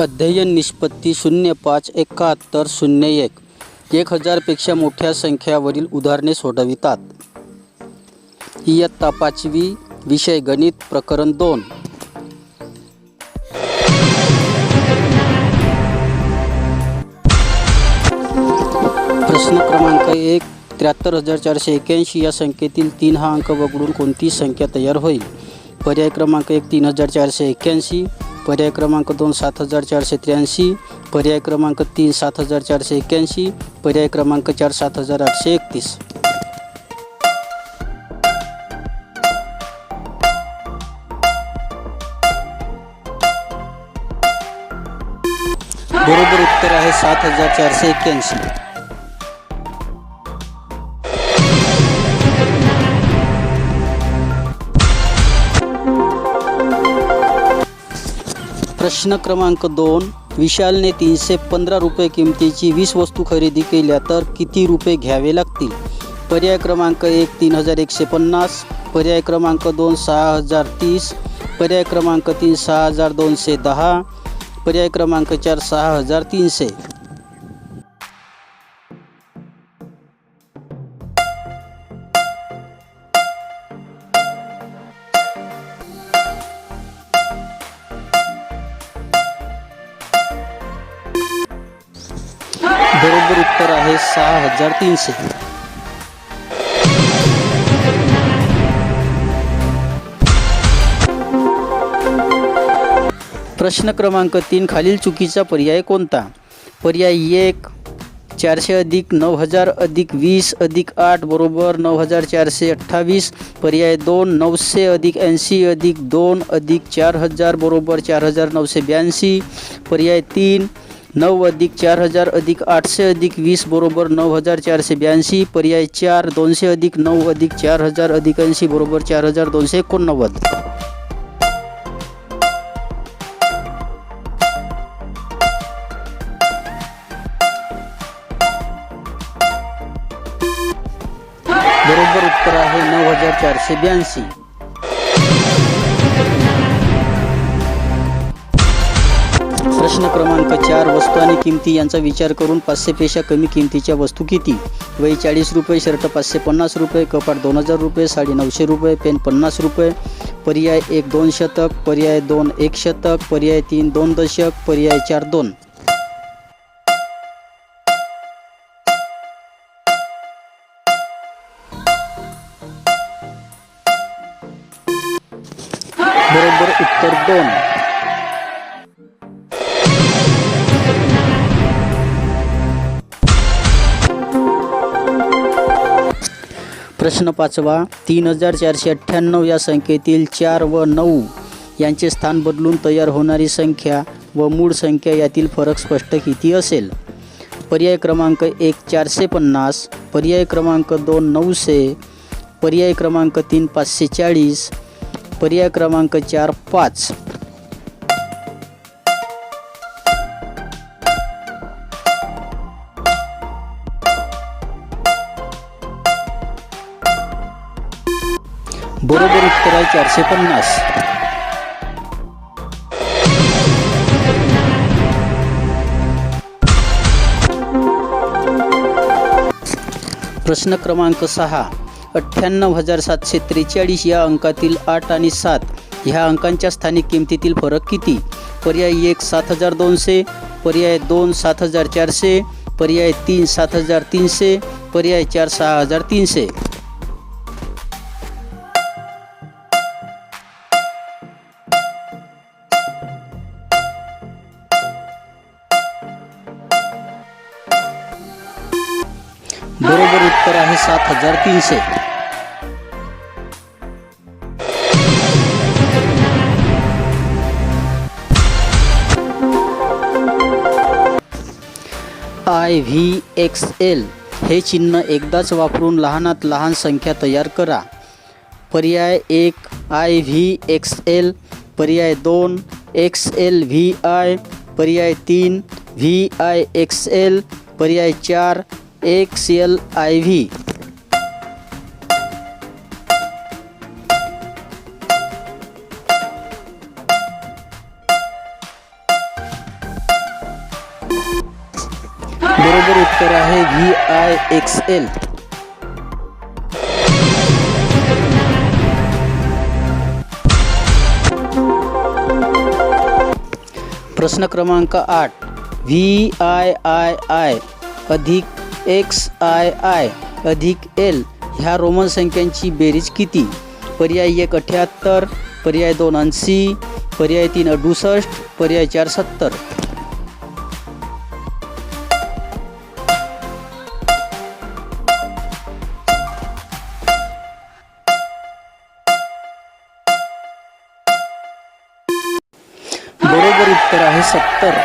अध्ययन निष्पत्ती शून्य पाच एकाहत्तर शून्य एक. एक हजारपेक्षा मोठ्या संख्यावरील उदाहरणे सोडवितात. इयत्ता पाचवी विषय गणित प्रकरण दोन. प्रश्न क्रमांक एक त्र्याहत्तर हजार चारशे एक्याऐंशी या संख्येतील तीन हा अंक वगळून कोणती संख्या तयार होईल? पर्याय क्रमांक एक तीन हजार चारशे एक्याऐंशी. पर्याय क्रमांक दोन सात हजार चारशे त्र्याऐंशी पर्याय क्रमांक तीन सात हजार चारशे एक्क्याऐंशी पर्याय क्रमांक चार सात हजार आठशे एकतीस. बरोबर उत्तर आहे सात हजार चारशे एक्क्याऐंशी. प्रश्न क्रमांक दोन. विशालने तीनशे पंधरा रुपये किमतीची वीस वस्तू खरेदी केल्या तर किती रुपये घ्यावे लागतील? पर्याय क्रमांक एक तीन हजार एकशे पन्नास. पर्याय क्रमांक दोन सहा हजार तीस. पर्याय क्रमांक तीन सहा हजार दोनशे दहा. पर्याय क्रमांक चार सहा हजार तीनशे. बरोबर उत्तर आहे सहा हजार तीनशे. प्रश्न क्रमांक तीन खालील चुकीचा पर्याय कोणता? पर्याय एक चारशे अधिक नऊ हजार अधिक वीस अधिक आठ बरोबर नऊ हजार चारशे अठ्ठावीस. पर्याय दोन नऊशे अधिक ऐंशी अधिक दोन अधिक चार हजार बरोबर चार हजार नऊशे ब्याऐंशी. पर्याय तीन नऊ अधिक चार हज़ार अधिक आठशे अधिक वीस बरोबर नऊ हज़ार चारशे ब्याऐंशी पर्याय चार दोनशे अधिक नऊ अधिक चार हज़ार अधिक ऐंशी बरोबर चार हज़ार दोनशे एकोणनव्वद. बरोबर उत्तर आहे नऊ हज़ार चारशे ब्याऐंशी. प्रश्न क्रमांक चार वस्तू आणि किमती यांचा विचार करून पाचशेपेक्षा कमी किमतीच्या वस्तू किती? वही चाळीस रुपये शर्ट पाचशे पन्नास रुपये कपाट दोन हजार रुपये साडी नऊशे रुपये पेन पन्नास रुपये. पर्याय एक दोन शतक पर्याय दोन एक शतक पर्याय तीन दोन दशक पर्याय चार दोन. बरोबर उत्तर दोन. प्रश्न पाचवा तीन हजार चारशे अठ्ठ्याण्णव या संख्येतील चार व नऊ यांचे स्थान बदलून तयार होणारी संख्या व मूळ संख्या यातील फरक स्पष्ट किती असेल? पर्याय क्रमांक एक चारशे पन्नास पर्याय क्रमांक दोन नऊशे पर्याय क्रमांक तीन पाचशे चाळीस पर्याय क्रमांक चार पाच. बरोबर उत्तर आहे चारशे पन्नास. प्रश्न क्रमांक सहा. अठ्ठ्याण्णव हजार सातशे त्रेचाळीस या अंकातील आठ आणि सात ह्या अंकांच्या स्थानिक किमतीतील फरक किती? पर्याय एक सात हजार दोनशे पर्याय दोन सात हजार चारशे पर्याय तीन सात हजार तीनशे पर्याय चार सहा हजार तीनशे. बरोबर उत्तर आहे सात हजार तीनशे. आय व्ही एक्स एल हे चिन्ह एकदाच वापरून लहानात लहान संख्या तयार करा. पर्याय एक आय व्ही एक्स एल पर्याय दोन एक्स एल व्ही आय पर्याय तीन व्ही आय एक्स एल पर्याय चार एक सी एल आई वी बरोबर उत्तर है व्ही आई एक्स एल प्रश्न क्रमांक आठ व्ही आय आय आय अधिक एक्स आय आय अधिक एल ह्या रोमन संख्यांची बेरीज किती? पर्याय एक अठ्याहत्तर पर्याय दोन ऐंशी पर्याय तीन अडुसष्ट पर्याय चार सत्तर. बरोबर उत्तर आहे सत्तर.